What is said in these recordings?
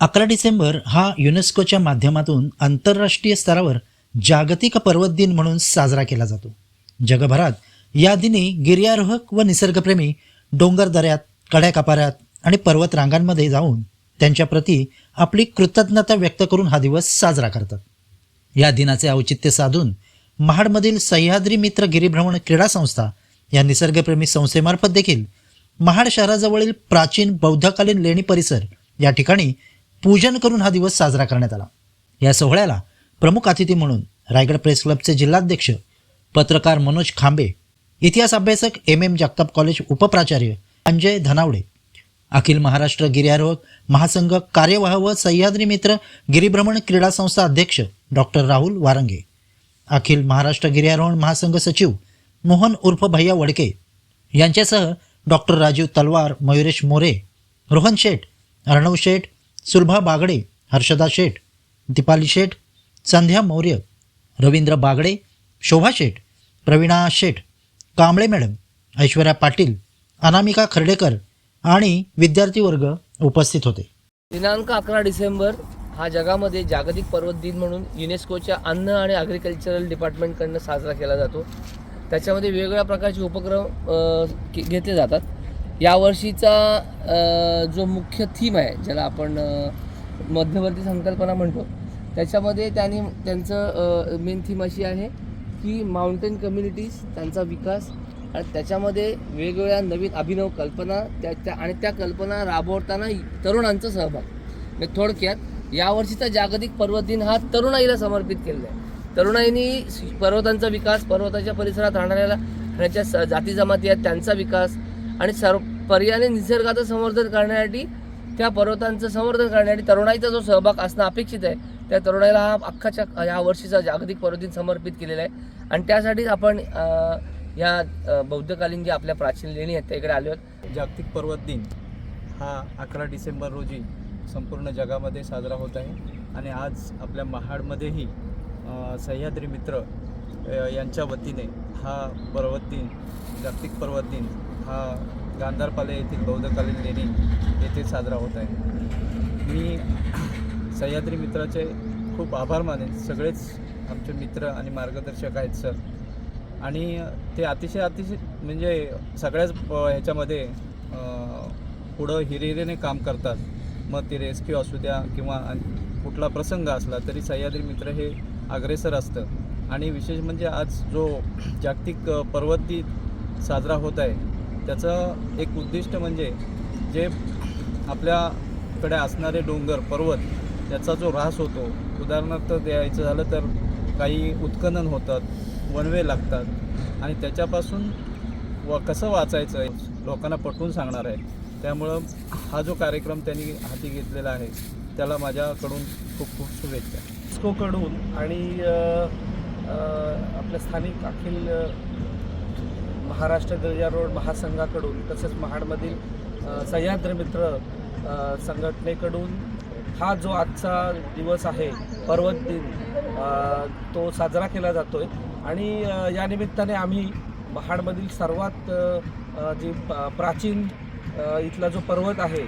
अकरा डिसेंबर हा युनेस्कोच्या माध्यमातून आंतरराष्ट्रीय स्तरावर जागतिक पर्वत दिन म्हणून साजरा केला जातो. जगभरात या दिनी गिर्यारोहक व निसर्गप्रेमी डोंगर दऱ्यात कड्याकापाऱ्यात आणि पर्वत रांगांमध्ये जाऊन त्यांच्याप्रती आपली कृतज्ञता व्यक्त करून हा दिवस साजरा करतात. या दिनाचे औचित्य साधून महाडमधील सह्याद्री मित्र गिरिभ्रमण क्रीडा संस्था या निसर्गप्रेमी संस्थेमार्फत देखील महाड शहराजवळील प्राचीन बौद्धकालीन लेणी परिसर या ठिकाणी पूजन करून हा दिवस साजरा करण्यात आला. या सोहळ्याला प्रमुख अतिथी म्हणून रायगड प्रेस क्लबचे जिल्हाध्यक्ष पत्रकार मनोज खांबे इतिहास अभ्यासक एम एम जगताप कॉलेज उपप्राचार्य अंजय धनावडे अखिल महाराष्ट्र गिर्यारोहक महासंघ कार्यवाह व सह्याद्री मित्र गिरिभ्रमण क्रीडा संस्था अध्यक्ष डॉक्टर राहुल वारंगे अखिल महाराष्ट्र गिर्यारोहण महासंघ सचिव मोहन उर्फ भैया वडके यांच्यासह डॉक्टर राजीव तलवार मयुरेश मोरे रोहन शेठ अर्णव शेठ सुलभा बागडे हर्षदा शेठ दीपाली शेठ संध्या मौर्य रवींद्र बागडे शोभा शेठ प्रवीणा शेठ कांबळे मॅडम ऐश्वर्या पाटील अनामिका खर्डेकर आणि विद्यार्थी वर्ग उपस्थित होते. दिनांक अकरा डिसेंबर हा जगामध्ये जागतिक पर्वत दिन म्हणून युनेस्कोच्या अन्न आणि ॲग्रिकल्चरल डिपार्टमेंटकडनं साजरा केला जातो. त्याच्यामध्ये वेगवेगळ्या प्रकारचे उपक्रम के- घेतले जातात. यावर्षीचा जो मुख्य थीम आहे ज्याला आपण मध्यवर्ती संकल्पना म्हणतो त्याच्यामध्ये त्यांनी त्यांचं मेन थीम अशी आहे की माउंटेन कम्युनिटीज त्यांचा विकास आणि त्याच्यामध्ये वेगवेगळ्या नवीन अभिनव कल्पना त्या त्या आणि त्या कल्पना राबवताना तरुणांचा सहभाग. म्हणजे थोडक्यात यावर्षीचा जागतिक पर्वत दिन हा तरुणाईला समर्पित केलेला आहे. तरुणाईनी पर्वतांचा विकास पर्वताच्या परिसरात राहणाऱ्या राहण्याच्या स- जाती जमाती आहेत त्यांचा विकास आणि सर्व पर्याने निसर्गाचं संवर्धन करण्यासाठी त्या पर्वतांचं संवर्धन करण्यासाठी तरुणाईचा जो सहभाग असणं अपेक्षित आहे त्या तरुणाईला हा अख्खाच्या ह्या वर्षीचा जागतिक पर्वत दिन समर्पित केलेला आहे. आणि त्यासाठीच आपण या बौद्धकालीन जे आपल्या प्राचीन लेणी आहेत त्या इकडे आलो आहोत. जागतिक पर्वत दिन हा अकरा डिसेंबर रोजी संपूर्ण जगामध्ये साजरा होत आहे. आणि आज आपल्या महाडमध्येही सह्याद्री मित्र यांच्या वतीने हा पर्वत दिन जागतिक पर्वत दिन हा गांधारपाले येथील बौद्धकालीन लेणी येथे साजरा होत आहे. मी सह्याद्री मित्राचे खूप आभार मानेन. सगळेच आमचे मित्र आणि मार्गदर्शक आहेत सर. आणि ते अतिशय अतिशय म्हणजे सगळ्याच ह्याच्यामध्ये पुढं हिरेहिरेने काम करतात. मग ते रेस्क्यू असू द्या किंवा कुठला प्रसंग असला तरी सह्याद्री मित्र हे अग्रेसर असतं. आणि विशेष म्हणजे आज जो जागतिक पर्वत दिन साजरा होत आहे त्याचं एक उद्दिष्ट म्हणजे जे आपल्याकडे असणारे डोंगर पर्वत याचा जो ऱ्हास होतो उदाहरणार्थ द्यायचं झालं तर काही उत्खनन होतात वणवे लागतात आणि त्याच्यापासून व कसं वाचायचं आहे लोकांना पटवून सांगणार आहे. त्यामुळं हा जो कार्यक्रम त्यांनी हाती घेतलेला आहे त्याला माझ्याकडून खूप खूप शुभेच्छा. युनेस्कोकडून आणि आपल्या स्थानिक अखिल महाराष्ट्र दर्जा रोड महासंघाकडून तसेच महाडमधील सह्याद्री मित्र संघटनेकडून हा जो आजचा दिवस आहे पर्वत दिन तो साजरा केला जातो आहे आणि या निमित्ताने आम्ही महाडमधील सर्वात जी प्राचीन इथला जो पर्वत आहे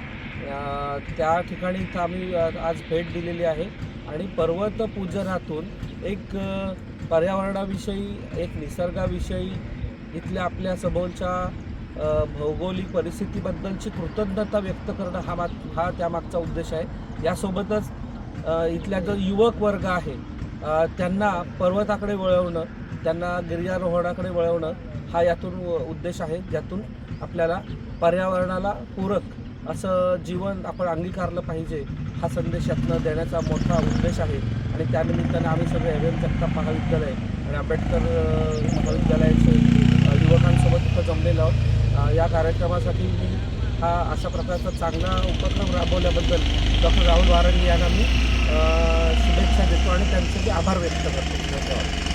त्या ठिकाणी इथं आम्ही आज भेट दिलेली आहे. आणि पर्वत पूजनातून एक पर्यावरणाविषयी एक निसर्गाविषयी इथल्या आपल्या सभोवच्या भौगोलिक परिस्थितीबद्दलची कृतज्ञता व्यक्त करणं हा माग हा त्यामागचा उद्देश आहे. यासोबतच इथल्या जो युवक वर्ग आहे त्यांना पर्वताकडे वळवणं त्यांना गिर्यारोहणाकडे वळवणं हा यातून उद्देश आहे ज्यातून आपल्याला पर्यावरणाला पूरक असं जीवन आपण अंगीकारलं पाहिजे हा संदेश यातनं देण्याचा मोठा उद्देश आहे. आणि त्यानिमित्ताने आम्ही सगळे एम जगताप महाविद्यालय आणि आंबेडकर महाविद्यालयाचे युवकांसोबत इथं जमलेलो आहोत. या कार्यक्रमासाठी मी हा अशा प्रकारचा चांगला उपक्रम राबवल्याबद्दल डॉक्टर राहुल वारंगी यांना मी शुभेच्छा देतो आणि त्यांचे आभार व्यक्त करतो. धन्यवाद.